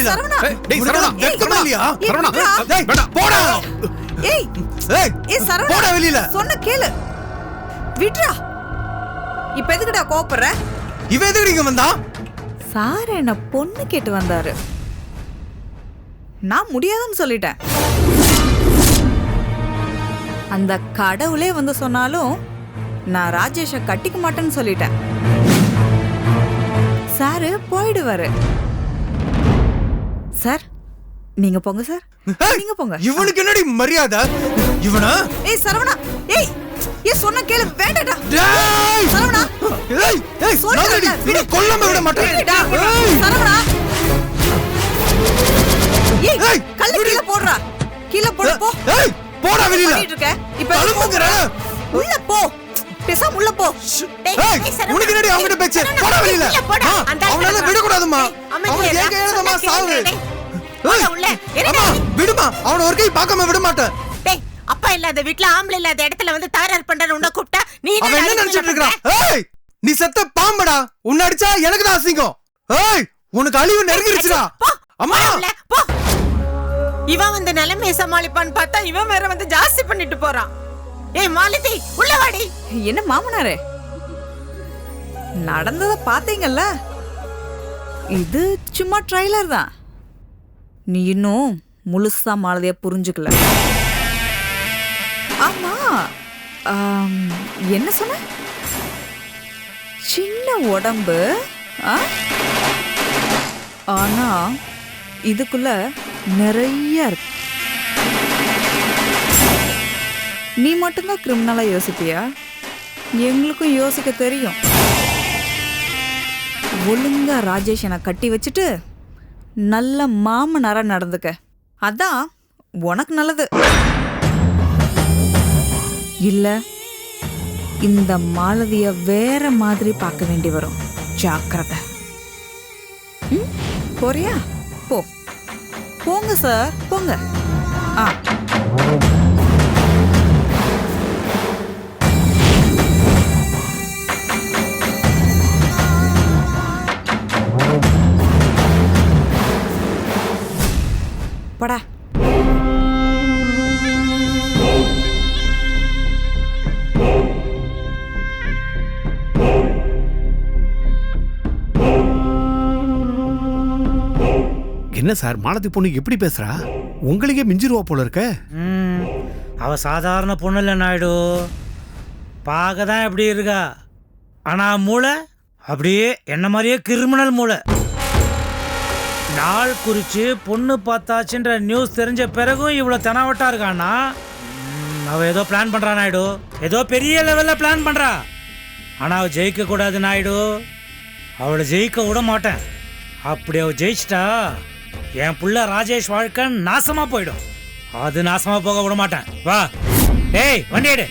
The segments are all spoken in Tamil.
வெளியில சரவணா. ஏய், டேய், உனக்கு சரவணா, ஏய், வெட்கமா இல்லையா? ஏய், சரவணா, விட்றா. டேய், வேண்டாம், போடா. ஏய் ஏய், ஏய் சரவணா. போடா வெளியில. சொன்ன கேளு. விட்றா. இப்ப எதுக்குடா கோபப்படுற இவன் எதுக்கு இங்க வந்தா சார் என்ன பொண்ணு கேட்டு வந்தாரு. நான் முடியாதுன்னு சொல்லிட்டேன். அந்த கடவுளே வந்து சொன்னாலும் நான் ராஜேஷை கட்டிக்க மாட்டேன்னு சொல்லிட்டேன். சாரு போயிடுவாரு. சார் நீங்க போங்க சார். நீங்க போங்க. இவனுக்கு என்னடி மரியாதை? இவனா? ஏய் சரவணா ஏய் ஏய் சொன்ன கேளு வேண்டாடா டேய்! சரவணா ஏய் ஏய் சொல்றேன்ல, நானடி விடு. கொல்லாம விட மாட்டேன். ஏய், சரவணா. ஏய் கல்லு. கீழ போடுறா. கீழ போடு போ. ஏய் போடா வெளியில. பண்ணிட்டு இருக்க. இப்ப. உள்ள போ. பேசாம உள்ள போ. உனக்கு என்னடி அவங்கிட்ட பேச்சு? போடா வெளியில. அவனால டேய், அமைதியா அவன். ஏக ஏழதமா சாவு? விடுமா. அவன ஒரு கை பார்க்காம விட மாட்டேன். டேய், அப்பா இல்லாத வீட்ல ஆம்பளை இல்லாத இடத்துல வந்து தகராறு பண்ற உன்னை கூப்பிட்டா நீ என்ன நினைச்சிட்டு ஏய் நீ செத்த பாம்படா. உன்னை அடிச்சா எனக்கு தான் அசிங்கம். ஏய் உனக்கு அழிவு நெருங்கிருச்சுடா. அம்மா. இவன் வந்து நிலைமையை சமாளிப்பான்னு பார்த்தா இவன் வேற வந்து ஜாஸ்தி பண்ணிட்டு போறான். ஏய் மாலதி உள்ள வாடி. என்ன மாமனாரே? நடந்தத பாத்தீங்கல்ல இது சும்மா ட்ரைலர் தான். நீ இன்னும் முழுசா மாலதியா புரிஞ்சுக்கல. ஆமா என்ன சொன்ன? சின்ன உடம்பு ஆ? ஆனா இதுக்குள்ள நிறைய இருக்கு. நீ மட்டும்தான் கிரிமினலாக யோசிப்பியா? எங்களுக்கும் யோசிக்க தெரியும். ஒழுங்கா ராஜேஷ் என்னை கட்டி வச்சுட்டு நல்ல மாமனாராக நடந்துக்க. அதான் உனக்கு நல்லது. இல்ல இந்த மாலதிய வேற மாதிரி பார்க்க வேண்டி வரும். ஜாக்கிரதை. போறியா? போ. போங்க சார் போங்க. ஆ. என்ன சார் மாலதி பொண்ணு எப்படி பேசுறா? உங்களுக்கே மிஞ்சிருவா போல இருக்க. ம், அவ சாதாரண பொண்ணு இல்லை நாயுடு. பார்க்க தான் எப்படி இருக்கா. ஆனால் மூளை அப்படியே என்ன மாதிரியே கிரிமினல் மூளை. நாள் குறித்து பொண்ணு பார்த்தாச்சுன்ற நியூஸ் தெரிஞ்ச பிறகும் இவ்வளோ தெனாவட்டா இருக்கான்னா? அவள் அவ ஏதோ பிளான் பண்ணுறா நாயுடு. ஏதோ பெரிய லெவலில் பிளான் பண்ணுறா ஆனால் அவள் ஜெயிக்க கூடாது நாயுடு. அவளை ஜெயிக்க விட மாட்டேன். அப்படி அவள் ஜெயிச்சிட்டா என் புள்ள ராஜேஷ் வாழ்க்கை நாசமா போயிடும். அது நாசமா போக விட மாட்டேன். வா. டேய் வண்டி எடு.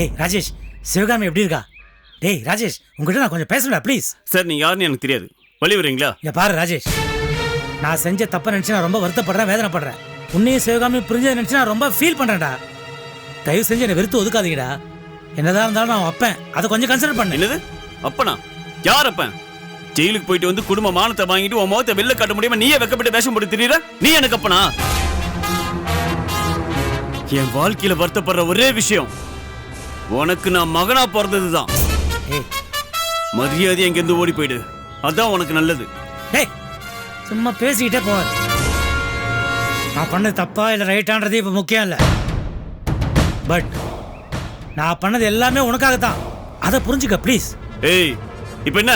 டேய் ராஜேஷ் சிவகாமி எப்படி இருக்கா? டேய் ராஜேஷ் உங்ககிட்ட நான் கொஞ்சம் பேசணும்டா ப்ளீஸ் சார் நீங்க யாருன்னு எனக்கு தெரியாது. வழி வரீங்களா இங்க பாரு ராஜேஷ். நான் செஞ்ச தப்பை நினைச்சு நான் ரொம்ப வருத்தப்படுறேன் வேதனைப்படுறேன். உன்னையும் சிவகாமி புரிஞ்சதை நினைச்சு நான் ரொம்ப ஃபீல் பண்றேன்டா. தயவு செஞ்சு என்னை வெறுத்து ஒதுக்காதீங்கடா. என்னதான் இருந்தாலும் நான் வைப்பேன். அதை கொஞ்சம் கன்சிடர் பண்ணு. என்னது? அப்பனா? யார் அப்பன்? ஜெயிலுக்கு போயிட்டு வந்து குடும்ப மானத்தை வாங்கிட்டு உன் முகத்தை வெளில காட்ட முடியாம நீயே வெக்கப்பட்டு வேஷம் போட்டு திரியற? நீ எனக்கு அப்பனா? என் வாழ்க்கையில வருத்தப்படுற ஒரே விஷயம் உனக்கு நான் மகனா பிறந்ததுதான். ஏய். மரியாதை எங்கேருந்து ஓடி போயிடு. அதான் உனக்கு நல்லது. டேய் சும்மா பேசிக்கிட்டே போவார் நான் பண்ணது தப்பா இல்லை ரைட்டான்றது இப்போ முக்கியம் இல்லை. பட் நான் பண்ணது எல்லாமே உனக்காக தான் அதை புரிஞ்சுக்க ப்ளீஸ் ஏய் இப்ப என்ன?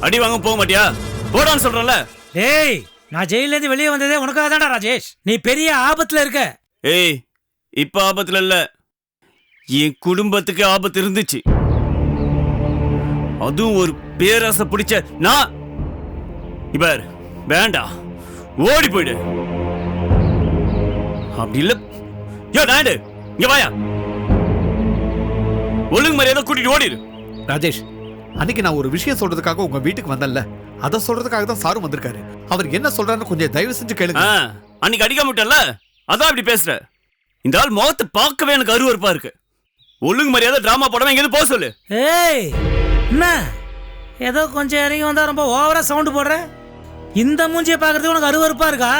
அடி வாங்க போக மாட்டியா? போடான்னு சொல்றேன்ல டேய் நான் ஜெயிலேருந்து வெளியே வந்ததே உனக்காக தான்டா ராஜேஷ். நீ பெரிய ஆபத்தில் இருக்க. ஏய் இப்ப ஆபத்துல இல்ல. என் குடும்பத்துக்கு ஆபத்து இருந்துச்சு. அதுவும் ஒரு பேராசை பிடிச்ச நான் இவர் வேண்டாம் ஓடி போயிடு. அப்படி இல்ல. யோ நாயுடு இங்க வாயா. ஒழுங்கு மரியாதை கூட்டிட்டு ஓடிடு ராஜேஷ் அன்னைக்கு நான் ஒரு விஷயம் சொல்றதுக்காக உங்க வீட்டுக்கு வந்தேன்ல. அதை சொல்றதுக்காக தான் சாரும் வந்திருக்காரு. அவர் என்ன சொல்றாருன்னு கொஞ்சம் தயவு செஞ்சு கேளுங்க. அன்னைக்கு அடிக்காம விட்டல அதான் இப்படி பேசுற. இந்த ஆள் முகத்தை பார்க்கவே எனக்கு அருவருப்பா இருக்கு. ஒழுங்கு மரியாதை டிராமா படம் எங்கேயும் போக சொல்லு. ஏய் என்ன? ஏதோ கொஞ்சம் இறங்கி வந்தால் ரொம்ப ஓவராக சவுண்டு போடுற? இந்த மூஞ்சியை பார்க்கறதுக்கு உனக்கு அருவறுப்பாக இருக்கா?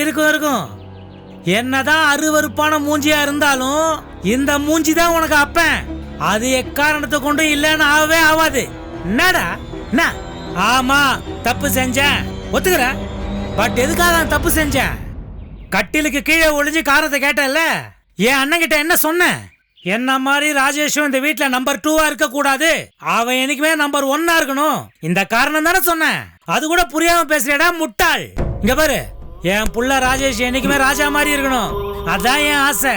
இருக்கும் இருக்கும். என்னதான் அருவருப்பான மூஞ்சியாக இருந்தாலும் இந்த மூஞ்சி தான் உனக்கு அப்பேன். அது எக்காரணத்தை கொண்டு இல்லைன்னு ஆகவே ஆகாது. என்னடா? என்ன? ஆமா தப்பு செஞ்சேன். ஒத்துக்கிறேன் பட் எதுக்காக நான் தப்பு செஞ்சேன்? கட்டிலுக்கு கீழே ஒளிஞ்சு காரத்தை கேட்டேன்ல என் அண்ணன் கிட்ட என்ன சொன்னேன் என்ன மாதிரி ராஜேஷும் இந்த வீட்ல நம்பர் டூவா இருக்க கூடாது? அவன் என்னைக்குமே நம்பர் ஒன்னா இருக்கணும். இந்த காரணம் தானே சொன்னேன். அது கூட புரியாம பேசுறேடா முட்டாள். இங்க பாரு. என் புள்ள ராஜேஷ் என்னைக்குமே ராஜா மாதிரி இருக்கணும். அதான் என் ஆசை.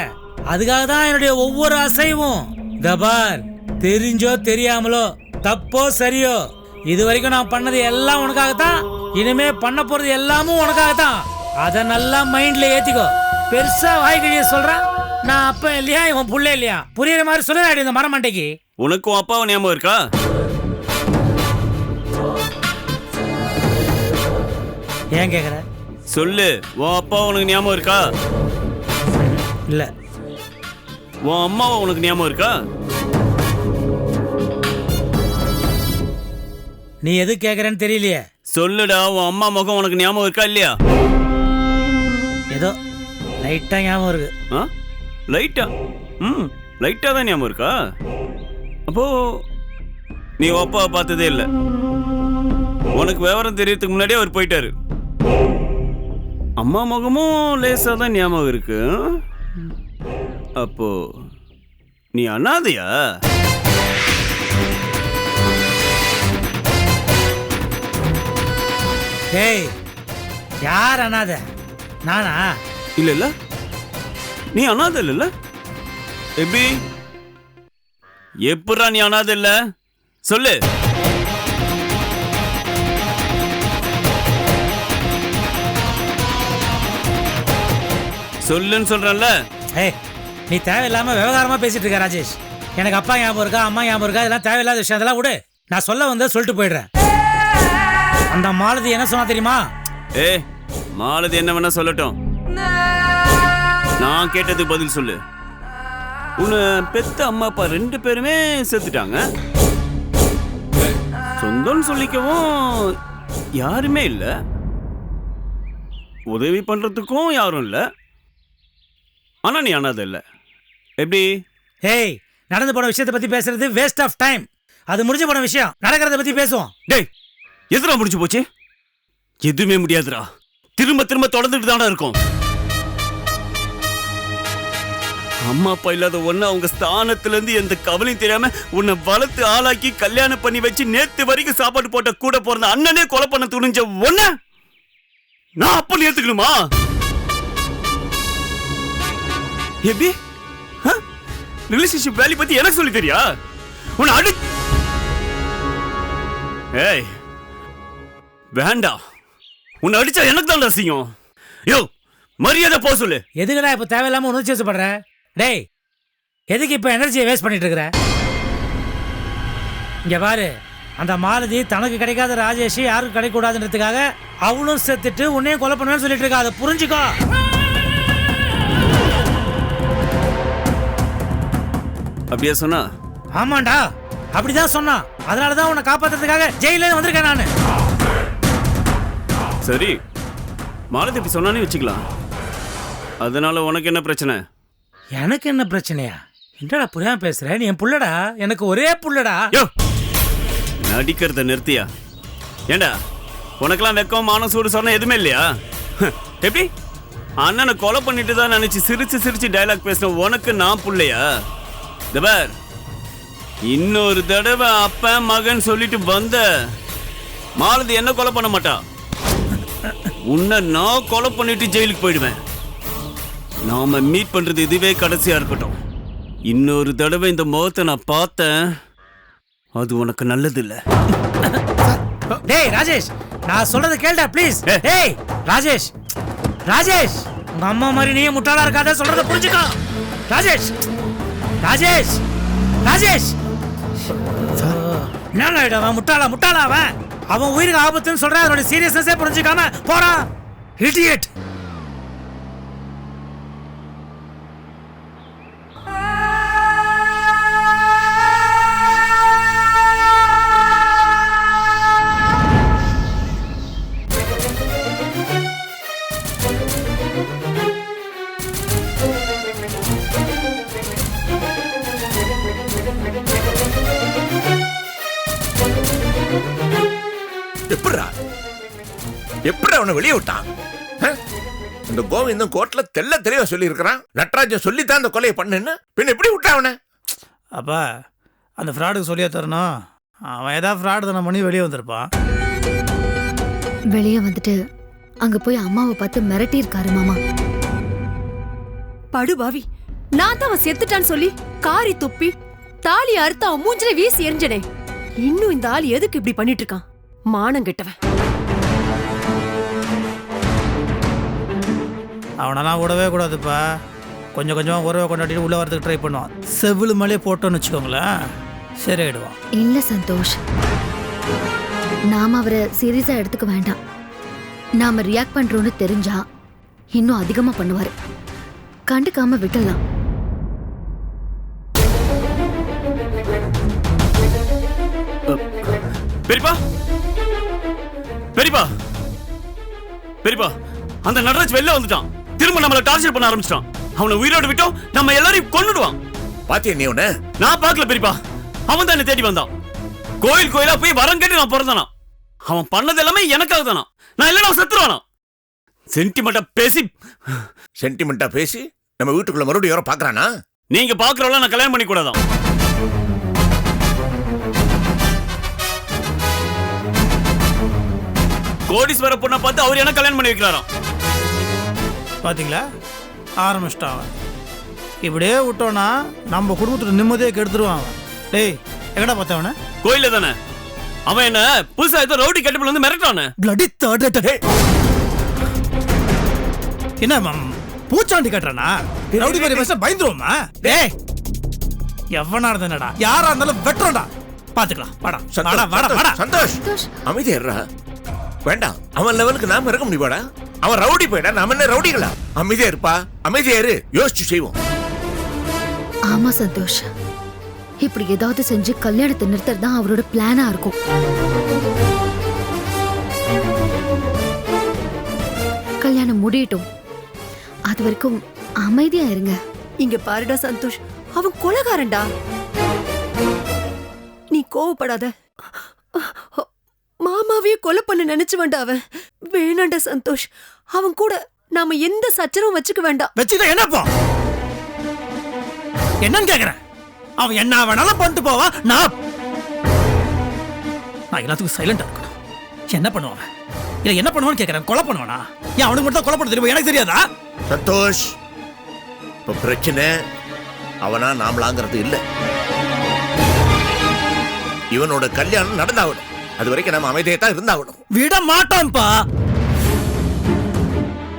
அதுக்காக தான் என்னுடைய ஒவ்வொரு அசைவும் தபார் தெரிஞ்சோ தெரியாமலோ தப்போ சரியோ. இது வரைக்கும் நான் பண்ணது எல்லாம் உனக்காகத்தான். இனிமே பண்ண போறது எல்லாமும் உனக்காகத்தான். அதை நல்லா மைண்ட்ல ஏத்திக்கோ. பெருசா வாய்கழிய சொல்றான் நான் அப்ப இல்லையா இவன் புள்ள இல்லையா? புரியுற மாதிரி சொல்லுறாடி இந்த மரமண்டைக்கு. உனக்கும் அப்பாவும் ஞாபகம் இருக்கா? ஏன் கேக்குற? சொல்லு உன் அப்பா உனக்கு ஞாபகம் இருக்கா? இல்ல. உன் அம்மாவை உனக்கு ஞாபகம் இருக்கா? நீ எது கேக்குறேன்னு தெரியலையே. சொல்லுடா உன் அம்மா முகம் உனக்கு ஞாபகம் இருக்கா இல்லையா? ஏதோ லைட்டா ஞாபகம் இருக்கு. ஆ? லைட்டா. ம் லைட்டா தான் ஞாபகம் இருக்கா? அப்போ நீ அப்பாவை பார்த்ததே இல்லை. உனக்கு விவரம் தெரியறதுக்கு முன்னாடியே அவர் போயிட்டாரு. அம்மா முகமும் லேசா தான் ஞாபகம் இருக்கு. அப்போ நீ அனாதையா? டேய் யார் அனாத? நானா? இல்ல இல்ல. நீ அனாதை இல்ல? எப்படி எப்படா நீ அனாதை இல்ல சொல்லு. சொல்லுன்னு சொல்றேன்ல. ஏய் நீ தேவையில்லாம விவகாரமா பேசிட்டு இருக்க ராஜேஷ். எனக்கு அப்பா ஞாபகம் இருக்கா அம்மா ஞாபகம் இருக்கா இதெல்லாம் தேவையில்லாத விஷயம். அதெல்லாம் விடு. நான் சொல்ல வந்து சொல்லிட்டு போயிடுறேன். அந்த மாலதி என்ன சொன்னா தெரியுமா? ஏ மாலதி என்ன வேணா சொல்லட்டும். நான் கேட்டதுக்கு பதில் சொல்லு. உன்னை பெத்த அம்மா அப்பா ரெண்டு பேருமே செத்துட்டாங்க. சொந்தம்னு சொல்லிக்கவும் யாருமே இல்ல. உதவி பண்றதுக்கும் யாரும் இல்ல. ஆனா நீ அனாதை இல்ல. எப்படி? ஏய் நடந்து போன விஷயத்தை பத்தி பேசுறது வேஸ்ட் ஆஃப் டைம் அது முடிஞ்சு போன விஷயம். நடக்கிறத பத்தி பேசுவோம். டேய் எதுடா முடிஞ்சு போச்சு? எதுவுமே முடியாதுடா. திரும்ப திரும்ப தொடர்ந்துட்டு தான்டா இருக்கும். அம்மா அப்பா இல்லாத ஒன்று அவங்க ஸ்தானத்துலேருந்து எந்த கவலையும் தெரியாமல் உன்னை வளர்த்து ஆளாக்கி கல்யாணம் பண்ணி வச்சு நேற்று வரைக்கும் சாப்பாடு போட்ட கூட பிறந்த அண்ணனே கொலை பண்ண துணிஞ்ச ஒன்று நான் அப்ப ஏற்றுக்கணுமா எப்படி ரிலேஷன்ஷிப் வேல்யூ பற்றி எனக்கு சொல்லி தெரியா? உன்னை அடி ஏய் வேண்டாம் உன்னை அடிச்சா எனக்கு தான் ரசிக்கும் யோ மரியாதை போ சொல்லு. எதுக்குடா இப்போ தேவையில்லாமல் உணர்ச்சி வசப்படுறேன் டேய் எதுக்கு இப்ப எனர்ஜியை வேஸ்ட் பண்ணிட்டு இருக்கிற இங்க பாரு அந்த மாலதி தனக்கு கிடைக்காத ராஜேஷ் யாருக்கும் கிடைக்கூடாதுன்றதுக்காக அவளும் செத்துட்டு உன்னையும் கொலை பண்ணுவேன்னு சொல்லிட்டு இருக்கா அதை புரிஞ்சுக்கோ. அப்படியா சொன்னா? ஆமாண்டா அப்படிதான் சொன்னான் அதனால தான் உன்னை காப்பாத்துறதுக்காக ஜெயில வந்திருக்கேன் நான். சரி மாலதி இப்படி சொன்னானே வச்சுக்கலாம். அதனால உனக்கு என்ன பிரச்சனை? எனக்கு என்ன பிரச்சனையா? என்னடா புரியாம பேசுற? நீ என் புள்ளடா. எனக்கு ஒரே புள்ளடா. யோ! நடிக்கிறத நிறுத்தியா? ஏண்டா? உனக்கெல்லாம் வெக்கம் மானம் சூடு சொன்ன எதுவுமே இல்லையா? எப்படி? அண்ணனை கொலை பண்ணிட்டு தான் நினைச்சு சிரிச்சு சிரிச்சு டயலாக் பேசின உனக்கு நான் புள்ளையா? தபர் இன்னொரு தடவை அப்ப மகன் சொல்லிட்டு வந்த மாலதி என்ன கொலை பண்ண மாட்டா? உன்னை நான் கொலை பண்ணிட்டு ஜெயிலுக்கு போயிடுவேன். நாம மீட் பண்றது இதுவே கடைசியா இருக்கட்டும். இன்னொரு தடவை இந்த முகத்தை நான் பார்த்தேன். அது உனக்கு நல்லது இல்ல டேய் ராஜேஷ் நான் சொல்றது கேளுடா ப்ளீஸ். டேய் ராஜேஷ் ராஜேஷ் உங்க அம்மா மாதிரி நீயும் முட்டாளா இருக்காத சொல்றத புரிஞ்சுக்கோ. ராஜேஷ் ராஜேஷ் ராஜேஷ். என்ன அவன் முட்டாளா முட்டாளா அவன்? அவன் உயிருக்கு ஆபத்துன்னு சொல்றான் அதோட சீரியஸ்னஸே புரிஞ்சுக்காம போறான் இடியட் எப்படிடா எப்படி அவனை வெளியே விட்டான்? இந்த கோவிந்தம் கோர்ட்ல தெள்ள தெளிவா சொல்லி இருக்கிறான் நட்ராஜன் சொல்லித்தான் இந்த கொலையை பண்ணுன்னு. பின்ன எப்படி விட்டான் அவனை? அப்பா அந்த ஃப்ராடுக்கு சொல்லியே தரணும். அவன் ஏதாவது ஃப்ராடு தானே பண்ணி வெளியே வந்திருப்பான். வெளியே வந்துட்டு அங்க போய் அம்மாவை பார்த்து மிரட்டி இருக்காரு மாமா படுபாவி நான் தான் அவன் செத்துட்டான்னு சொல்லி காரி துப்பி தாலி அறுத்து அவன் மூஞ்சில வீசி எரிஞ்சனே. இன்னும் இந்த ஆள் எதுக்கு இப்படி பண்ணிட்டு இருக்கான்? மானம் கெட்டவன் அவனெல்லாம் விடவே கூடாதுப்பா. கொஞ்சம் கொஞ்சமாக உறவை கொண்டாடிட்டு உள்ளே வரதுக்கு ட்ரை பண்ணுவான். செவிலு மேலே போட்டோன்னு வச்சுக்கோங்களேன். சரியாயிடுவான் இல்ல சந்தோஷ். நாம அவரை சீரியஸா எடுத்துக்க வேண்டாம். நாம ரியாக்ட் பண்றோம்னு தெரிஞ்சா இன்னும் அதிகமா பண்ணுவாரு. கண்டுக்காம விட்டுடலாம். பெரியப்பா? பெரியப்பா. பெரியப்பா அந்த நடராஜ் வெளில வந்துட்டான். திரும்ப நம்மள டார்ச்சர் பண்ண ஆரம்பிச்சிட்டான். அவனை உயிரோடு விட்டோம் நம்ம எல்லாரையும் கொன்னுடுவான். பாத்தியா நீ அவனை நான் பார்க்கல பெரியப்பா. அவன் தான் தேடி வந்தான். கோயில் கோயிலா போய் வரம் கேட்டு நான் பிறந்தானா? அவன் பண்ணது எல்லாமே எனக்காக தானா? நான் இல்லைன்னா செத்துருவானா? சென்டிமெண்டா பேசி சென்டிமெண்டா பேசி நம்ம வீட்டுக்குள்ள மறுபடியும் யாரோ பாக்குறானா நீங்க பாக்குறவள நான் கல்யாணம் பண்ணி கூடாதான். கோடீஸ்வர பொண்ணை பார்த்து அவர் என்ன கல்யாணம் பண்ணி வைக்கிறாராம் பாத்தீங்களா? ஆரம்பிச்சிட்டான் அவன். இப்படியே விட்டோன்னா நம்ம குடும்பத்துல நிம்மதியை கெடுத்துருவான் அவன். டேய் எங்கடா பார்த்தவன கோயில்ல தானே? அவன் என்ன புதுசா ஏதோ ரவுடி கட்டப்பில் வந்து மிரட்டானே பிளடி தேர்ட் என்ன மம், பூச்சாண்டி கட்டுறானா? ரவுடி மாதிரி பேச பயந்துருவோமா? டேய் எவனா இருந்தாடா யாரா இருந்தாலும் வெட்டுறோம்டா. பாத்துக்கலாம் வாடா. வாடா வாடா வாடா. சந்தோஷ். அமைதியா வேண்டாம் அவன் லெவலுக்கு நாம இருக்க முடியுமாடா? அவன் ரவுடி போயிடா நாம என்ன ரவுடிகளா? அமைதியா இருப்பா அமைதியா இரு யோசிச்சு செய்வோம். ஆமா சந்தோஷ். இப்படி ஏதாவது செஞ்சு கல்யாணத்தை நிறுத்துறது தான் அவரோட பிளானா இருக்கும். கல்யாணம் முடியட்டும். அது வரைக்கும் அமைதியா இருங்க. இங்க பாருடா சந்தோஷ் அவன் கொலகாரன்டா. நீ கோவப்படாத. மாமாவையே கொலை பண்ண நினைச்சு வேண்டா அவன். வேணாண்டா சந்தோஷ். அவன் கூட நாம எந்த சச்சரவும் வச்சுக்க வேண்டாம். வச்சுக்கிட்ட என்னப்பா என்னன்னு கேக்குறேன். அவன் என்ன வேணாலும் பண்ணிட்டு போவான் நான் நான் எல்லாத்துக்கும் சைலண்டா இருக்கணும். என்ன பண்ணுவான் இல்ல என்ன பண்ணுவான்னு கேக்குறேன். கொலை பண்ணுவானா? ஏன் அவனுக்கு மட்டும் தான் கொலை பண்ண தெரியும்? எனக்கு தெரியாதா? சந்தோஷ் இப்ப பிரச்சனை அவனா நாமளாங்கிறது இல்ல. இவனோட கல்யாணம் நடந்தாகணும். அது வரைக்கும் நம்ம அமைதியா தான் இருந்தாகணும். விட மாட்டான்ப்பா.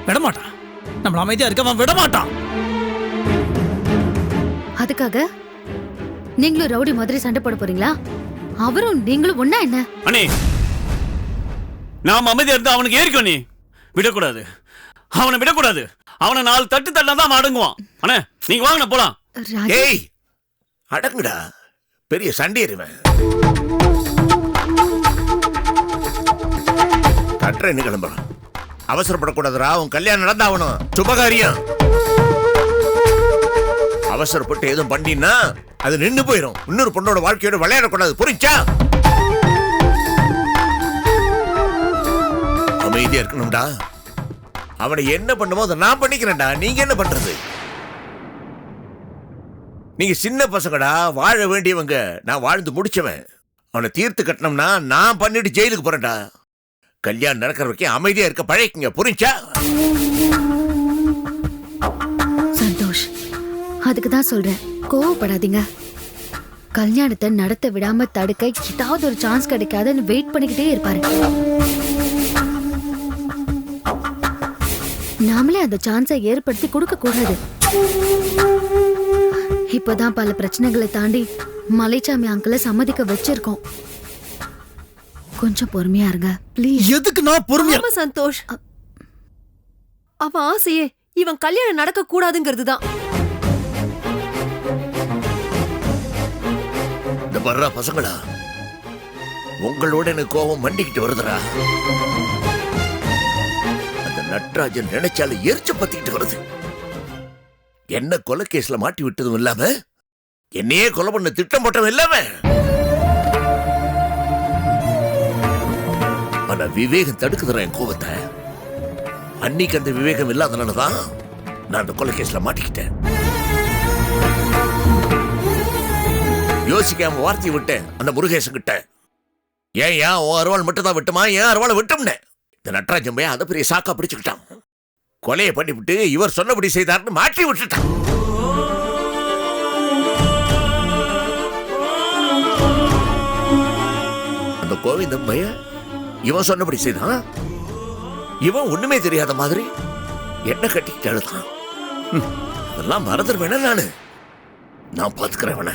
விட மாட்டான் நம்மள அமைதியா இருக்க அவன் விட மாட்டான் அதுக்காக நீங்களும் ரவுடி மாதிரி சண்டை போட போறீங்களா? அவரும் நீங்களும் ஒண்ணா என்ன? அண்ணே நாம அமைதியா இருந்தா அவனுக்கு ஏறிக்கும் நீ. விடக்கூடாது. அவனை விடக்கூடாது. அவனை நாலு தட்டு தட்டினா தான் அவன் அடங்குவான். அண்ணே நீங்க வாங்க போலாம். ராஜா. ஏய் அடங்குடா. பெரிய சண்டை அறிவன் ட்ரெயின் கிளம்புறோம் அவசரப்படக்கூடாதுடா உன் கல்யாணம் நடந்தாகணும். சுபகாரியம். அவசரப்பட்டு எதுவும் பண்ணினா அது நின்று போயிடும் இன்னொரு பொண்ணோட வாழ்க்கையோட விளையாடக்கூடாது. புரிஞ்சா? அமைதியா இருக்கணும்டா. அவனை என்ன பண்ணுமோ அதை நான் பண்ணிக்கிறேன்டா. நீங்க என்ன பண்றது? நீங்க சின்ன பசங்கடா வாழ வேண்டியவங்க. நான் வாழ்ந்து முடிச்சவன். அவனை தீர்த்து கட்டணும்னா நான் பண்ணிட்டு ஜெயிலுக்கு போறேன்டா. கல்யாணம் நடக்கிற வரைக்கும் அமைதியா இருக்க பழகிக்கங்க புரிஞ்சா? சந்தோஷ் அதுக்கு தான் சொல்றேன். கோவப்படாதீங்க. கல்யாணத்தை நடத்த விடாம தடுக்க ஏதாவது ஒரு சான்ஸ் கிடைக்காதுன்னு வெயிட் பண்ணிக்கிட்டே இருப்பாரு. நாமளே அந்த சான்ஸை ஏற்படுத்தி கொடுக்க கூடாது. இப்பதான் பல பிரச்சனைகளை தாண்டி மலைச்சாமி அங்கிள சம்மதிக்க வச்சிருக்கோம். கொஞ்சம் பொறுமையா இருங்க. ப்ளீஸ் எதுக்கு நான் பொறுமையா ஆமா சந்தோஷ். அவன் ஆசையே இவன் கல்யாணம் நடக்க கூடாதுங்கிறது தான் இந்த வர்றா பசங்களா உங்களோட எனக்கு கோபம் மண்டிக்கிட்டு வருதுடா. அந்த நட்ராஜன் நினைச்சால எரிச்ச பத்திக்கிட்டு வருது. என்ன கொலை கேஸ்ல மாட்டி விட்டதும் இல்லாம என்னையே கொலை பண்ண திட்டம் போட்டவன் இல்லாம. ஆனா விவேகம் தடுக்குதுடா என் கோபத்தை அன்னைக்கு அந்த விவேகம் இல்லாதனாலதான் நான் அந்த கொலை கேஸ்ல மாட்டிக்கிட்டேன். யோசிக்காம வார்த்தையை விட்டேன் அந்த முருகேசன் கிட்ட ஏன் ஏன் உன் அருவாள் மட்டும் தான் விட்டுமா? ஏன் அருவாளை விட்டோம்னே? இந்த நட்ராஜன் பையன் அதை பெரிய சாக்கா பிடிச்சுக்கிட்டான். கொலையை பண்ணிவிட்டு இவர் சொன்னபடி செய்தார்னு மாற்றி விட்டுட்டான். அந்த கோவிந்தன் பையன் இவன் சொன்னபடி செய்தான். இவன் ஒண்ணுமே தெரியாத மாதிரி என்ன கட்டிக்கிட்டு அழுதான். ஹம், அதெல்லாம் மறந்துடுவேன நானு? நான் பாத்துக்கிறேன் அவனை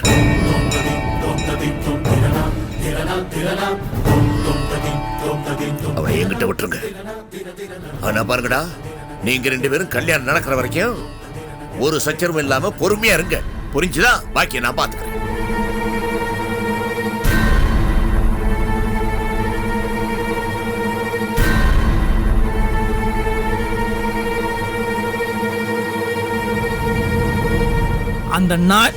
அவனை என்கிட்ட விட்டுருங்க. ஆனா பாருங்கடா நீங்க ரெண்டு பேரும் கல்யாணம் நடக்கிற வரைக்கும் ஒரு சச்சரவும் இல்லாம பொறுமையா இருங்க. புரிஞ்சுதான் பாக்கிய நான் பாத்துக்கிறேன். அந்த நாய்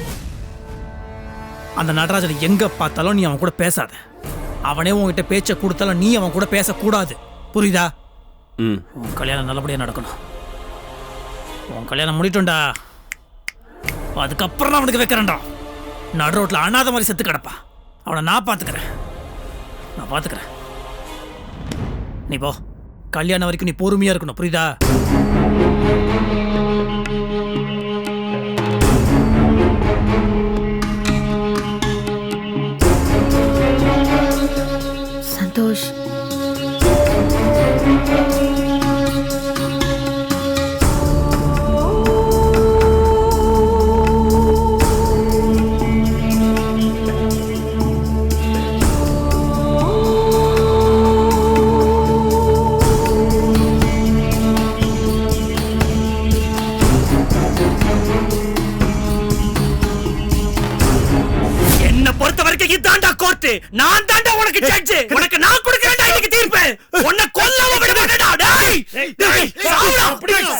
அந்த நடராஜன் எங்க பார்த்தாலும் நீ அவன் கூட பேசாத. அவனே உன்கிட்ட பேச்ச கொடுத்தாலும் நீ அவன் கூட பேசக்கூடாது. புரியுதா? ம். உன் கல்யாணம் நல்லபடியா நடக்கணும். உன் கல்யாணம் முடிட்டும்டா அதுக்கப்புறம் நான் அவனுக்கு வைக்கிறேன்டா. நடு ரோட்ல அனாத மாதிரி செத்து கிடப்பா. அவனை நான் பார்த்துக்கிறேன். நான் பார்த்துக்கிறேன். நீ போ. கல்யாணம் வரைக்கும் நீ பொறுமையா இருக்கணும். புரியுதா? கோர்ட்டு நான் தாண்டா உனக்கு ஜட்ஜ் உனக்கு நான் கொடுக்கறேன்டா இன்னைக்கு தீர்ப்பு உன்னை கொல்லாம விட மாட்டேன்டா டேய் டேய் சாவுடா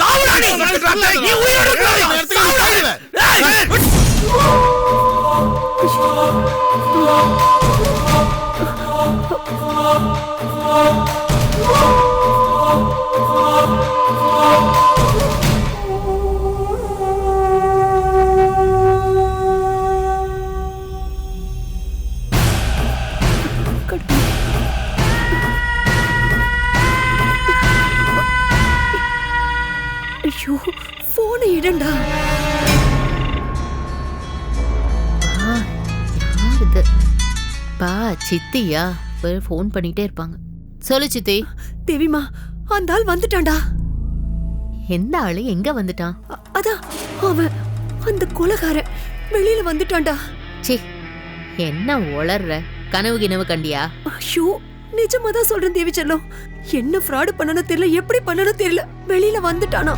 சாவுடா நீ நீ உயிரோட சாவுடா டேய் ஐயோ போனை இடண்டா இது பா சித்தியா. ஃபோன் பண்ணிட்டே இருப்பாங்க. சொல்லு சித்தி. தேவிமா அந்த ஆள் வந்துட்டான்டா. எந்த ஆளு? எங்க வந்துட்டான்? அதான் அவன் அந்த கொலகாரன் வெளியில வந்துட்டான்டா. சி என்ன உளர்ற? கனவு கிணவு கண்டியா? ஐயோ நிஜமா தான் சொல்றேன் தேவி செல்லம். என்ன ஃப்ராடு பண்ணனும் தெரியல எப்படி பண்ணனும் தெரியல. வெளியில வந்துட்டானா.